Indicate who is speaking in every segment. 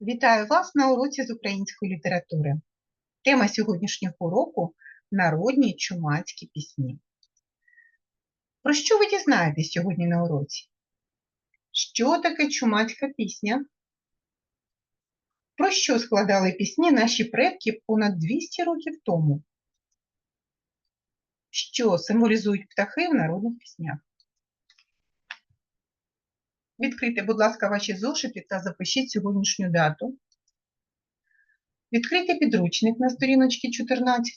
Speaker 1: Вітаю вас на уроці з української літератури. Тема сьогоднішнього уроку народні чумацькі пісні. Про що ви дізнаєтесь сьогодні на уроці? Що таке чумацька пісня? Про що складали пісні наші предки понад 200 років тому? Що символізують птахи в народних піснях? Відкрийте, будь ласка, ваші зошити та запишіть сьогоднішню дату. Відкрийте підручник на сторіночці 14.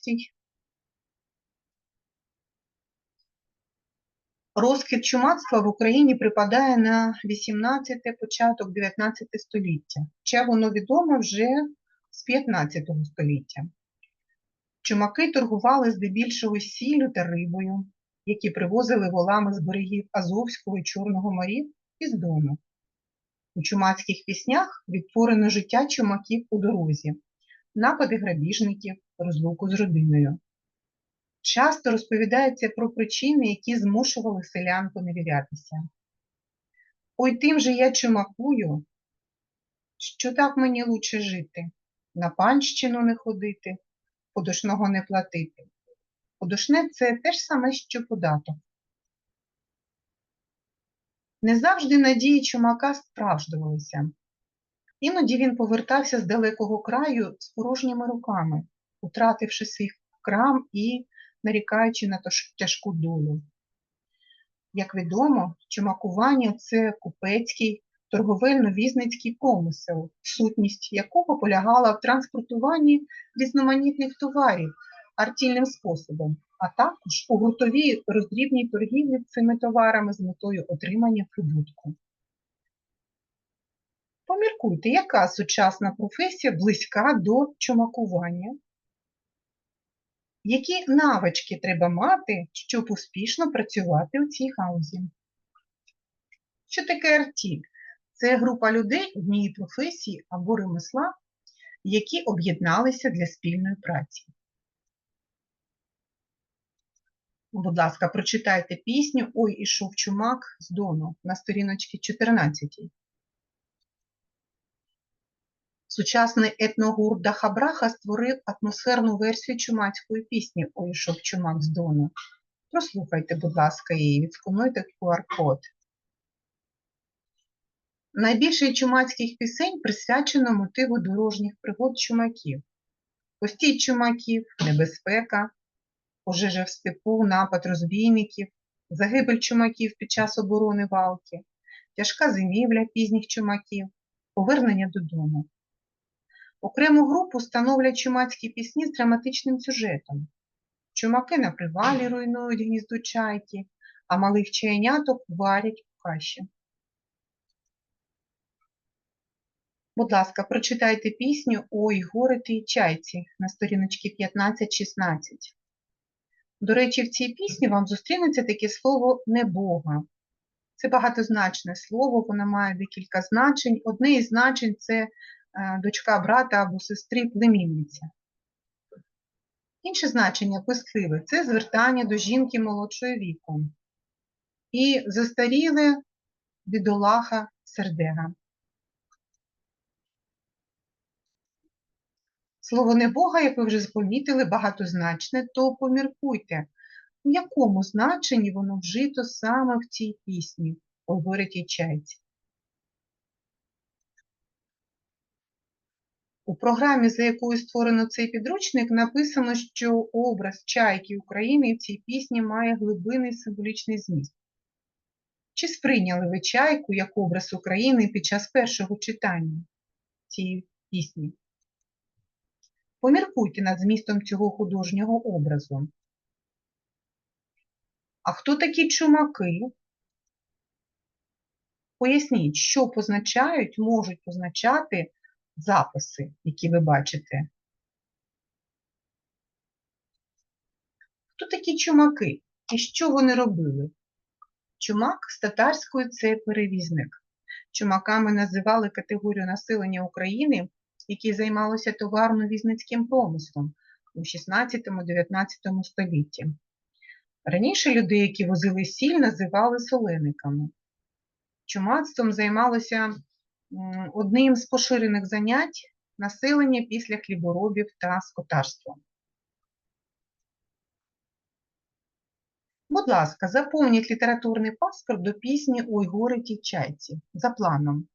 Speaker 1: Розквіт чумацтва в Україні припадає на 18 початок 19 століття. Хоча воно відомо вже з 15 століття. Чумаки торгували здебільшого сіллю та рибою, які привозили волами з берегів Азовського і Чорного морів із Дону. У чумацьких піснях відтворено життя чумаків у дорозі, напади грабіжників, розлуку з родиною. Часто розповідається про причини, які змушували селян поневірятися. Ой тим же я чумакую, що так мені лучше жити, на панщину не ходити, подушного не платити. Подушне це те ж саме, що податок. Не завжди надії чумака справждувалися. Іноді він повертався з далекого краю з порожніми руками, втративши свій крам і нарікаючи на тяжку долю. Як відомо, чумакування це купецький торговельно-візницький промисел, сутність якого полягала в транспортуванні різноманітних товарів артільним способом, а також у гуртовій роздрібній торгівлі цими товарами з метою отримання прибутку. Поміркуйте, яка сучасна професія близька до чумакування? Які навички треба мати, щоб успішно працювати у цій гаузі? Що таке артіль? Це група людей однієї професії або ремесла, які об'єдналися для спільної праці. Будь ласка, прочитайте пісню Ой ішов чумак з Дону на сторіночці 14. Сучасний етногурт Дахабраха створив атмосферну версію чумацької пісні Ой ішов чумак з Дону. Прослухайте, будь ласка, її, відскануйте QR-код. Найбільше чумацьких пісень присвячено мотиву дорожніх пригод чумаків. Постій чумаків, небезпека, пожежа в степу, напад розбійників, загибель чумаків під час оборони валки, тяжка зимівля пізніх чумаків, повернення додому. Окрему групу становлять чумацькі пісні з драматичним сюжетом. Чумаки на привалі руйнують гніздо чайки, а малих чайняток варять у каші. Будь ласка, прочитайте пісню Ой, горе тій чайці на сторіночці 15-16. До речі, в цій пісні вам зустрінеться таке слово небога. Це багатозначне слово, воно має декілька значень. Одне із значень це дочка брата або сестри племінниця. Інше значення писливе це звертання до жінки молодшої віку. І застаріле бідолаха сердега. Слово небога, як ви вже помітили, багатозначне, то поміркуйте, у якому значенні воно вжито саме в цій пісні, говорить і чайці. У програмі, за якою створено цей підручник, написано, що образ чайки України в цій пісні має глибинний символічний зміст. Чи сприйняли ви чайку як образ України під час першого читання цієї пісні? Поміркуйте над змістом цього художнього образу. А хто такі чумаки? Поясніть, що позначають, можуть позначати записи, які ви бачите. Хто такі чумаки і що вони робили? Чумак з татарською це перевізник. Чумаками називали категорію населення України, які займалися товарно-візницьким промислом у 16-19 столітті. Раніше людей, які возили сіль, називали солениками. Чумацтвом займалося одним з поширених занять населення після хліборобів та скотарства. Будь ласка, заповніть літературний паспорт до пісні «Ой, горе тій чайці» за планом.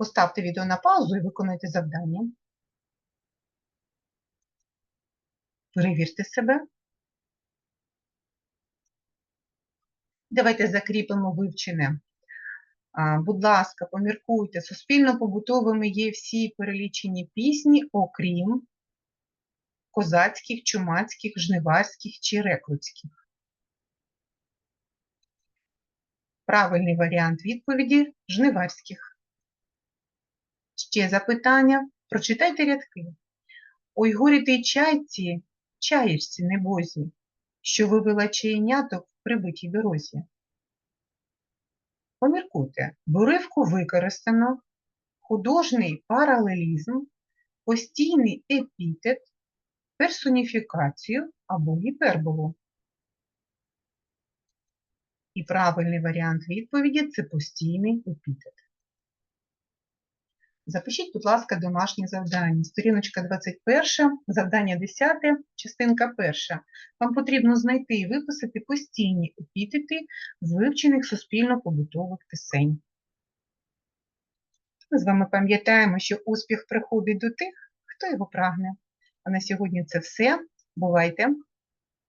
Speaker 1: Поставте відео на паузу і виконуйте завдання. Перевірте себе. Давайте закріпимо вивчене. Будь ласка, поміркуйте, суспільно-побутовими є всі перелічені пісні, окрім козацьких, чумацьких, жниварських чи рекрутських. Правильний варіант відповіді – жниварських. Ще запитання. Прочитайте рядки. Ой, горі ти чайці, чаєшся, небозі, що вивела чаєняток в прибитій дорозі. Поміркуйте, буривку використано, художній паралелізм, постійний епітет, персоніфікацію або гіперболу. І правильний варіант відповіді – це постійний епітет. Запишіть, будь ласка, домашнє завдання. Сторіночка 21, завдання 10, частинка 1. Вам потрібно знайти і виписати постійні епітети з вивчених суспільно-побутових пісень. Ми з вами пам'ятаємо, що успіх приходить до тих, хто його прагне. А на сьогодні це все. Бувайте!